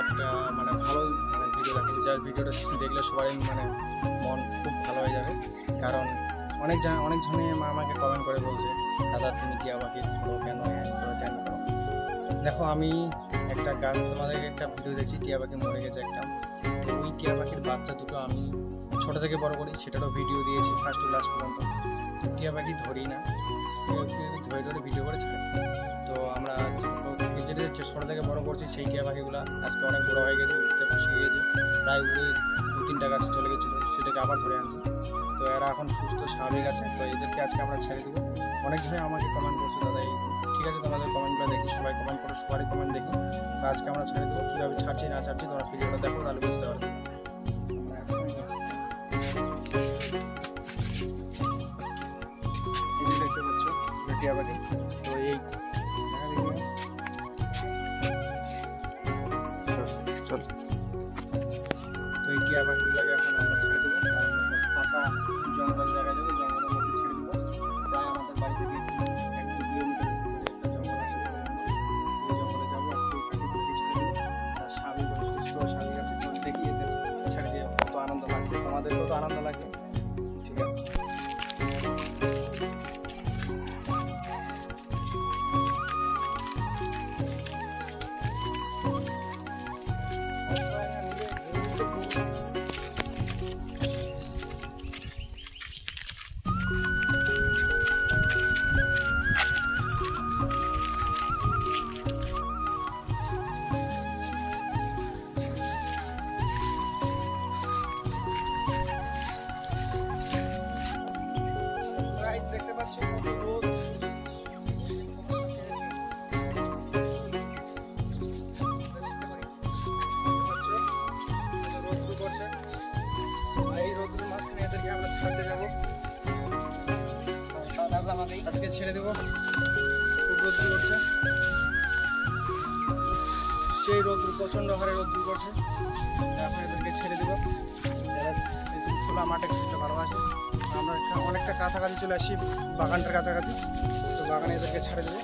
একটা মানে ভালো মানে ভিডিও দেখেন যার ভিডিওটা দেখলে সবাই মানে মন খুব ভালো হয়ে যাবে। কারণ অনেক জনে মা আমাকে কমেন্ট করে বলছে, দাদা, তুমি কি আমাকে ধরো কেন? হ্যাঁ, কেন? দেখো, আমি একটা গাছ তোমাদের একটা ভিডিও দেখছি, টিয়া পাখি মরে গেছে একটা। তো ওই টিয়া পাখির বাচ্চা দুটো আমি ছোটো থেকে বড় করি, সেটারও ভিডিও দিয়েছি ফার্স্ট টু লাস্ট পর্যন্ত। টিয়া পাখি ধরি না ধরে ধরে ভিডিও করে তো আমরা হচ্ছে ছোটো থেকে বড় করছি, সেই টিয়া পাখিগুলো আজকে অনেক বড় হয়ে গেছে, উঠতে শিখে গেছে। প্রায় উড়ে দু তিনটা গাছে চলে গেছিল, সেটাকে আবার ধরে আনছি। তো এরা এখন সুস্থ, স্বাভাবিক আছে, তো এদেরকে আজকে আমরা ছেড়ে দেবো। অনেক জনে আমাকে কমেন্ট করছে, দাদা ঠিক আছে তোমাদের কমেন্টগুলো দেখি, সবাই কমেন্ট করো, সবারই কমেন্ট দেখি। আজকে আমরা ছেড়ে দেবো, কীভাবে ছাড়ছি, না ছাড়ছি তোমরা ভিডিওটা দেখো, তাহলে বুঝতে পারবে। টিয়া পাখিগুলোকে এখন আমরা ছেড়ে দেবো। ফাঁকা জঙ্গল জায়গায় যাব জঙ্গলের মধ্যে ছেড়ে দেবো। প্রায় আমাদের বাড়ি থেকে এক দু কিলোমিটার জঙ্গল আছে। স্বামী সুস্থ স্বাভাবিক আছে দেখি এদের ছেড়ে আনন্দ লাগছে। তোমাদেরকেও তো আনন্দ লাগবে। ছাড়তে যাব। আজকে ছেড়ে দেবো। খুব রোদ করছে সেই রোদ প্রচণ্ড হারে রোদ করছে এখন এদেরকে ছেড়ে দেবো। খোলা মাঠে খেতে ভালোবাসে, আমরা অনেকটা কাছাকাছি চলে আসি বাগানটার কাছাকাছি। তো বাগানে এদেরকে ছেড়ে দেবো।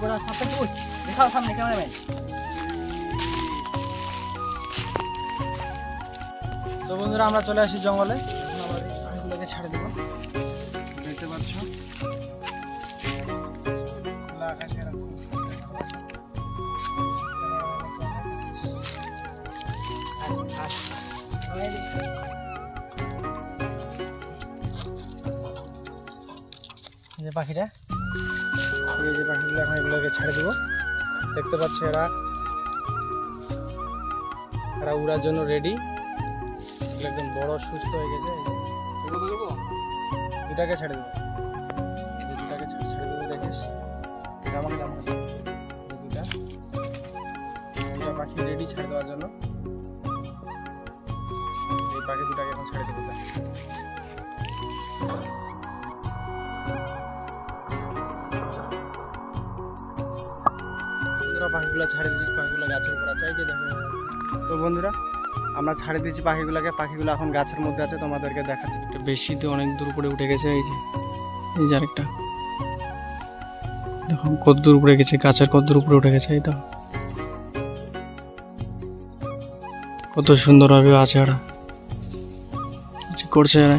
গোড়া সামনে তো বন্ধুরা আমরা চলে আসি জঙ্গলে। আবার ছেড়ে দেবো। দেখতে পাচ্ছ? খোলা যে পাখিটা, এই যে পাখিগুলো এখন এগুলোকে ছেড়ে দেবো। দেখতে পাচ্ছ এরা এরা উড়ার জন্য রেডি একদম বড়, সুস্থ হয়ে গেছে। দুটাকে ছেড়ে দেবো। দুটাকে ছেড়ে দেবো, দেখিস। দুটা। দুটা পাখি রেডি ছেড়ে দেওয়ার জন্য। এই পাখি দুটাকে এখন ছেড়ে দেবো। দেখ। বন্ধুরা পাখিগুলো ছাড়ে দিয়েছি পাখিগুলো গাছের উপর আছে যে দেখো। তো বন্ধুরা আমরা ছাড়ে দিয়েছি পাখিগুলোকে। পাখিগুলো এখন গাছের মধ্যে আছে তোমাদেরকে দেখাচ্ছি। একটু বেশি তো অনেক দূর উপরে উঠে গেছে এই যে। এই যে আরেকটা। দেখো কত দূর উপরে গেছে গাছের কত দূর উপরে উঠে গেছে এই তো। কত সুন্দরভাবে আছে ওরা। কি করছে এরা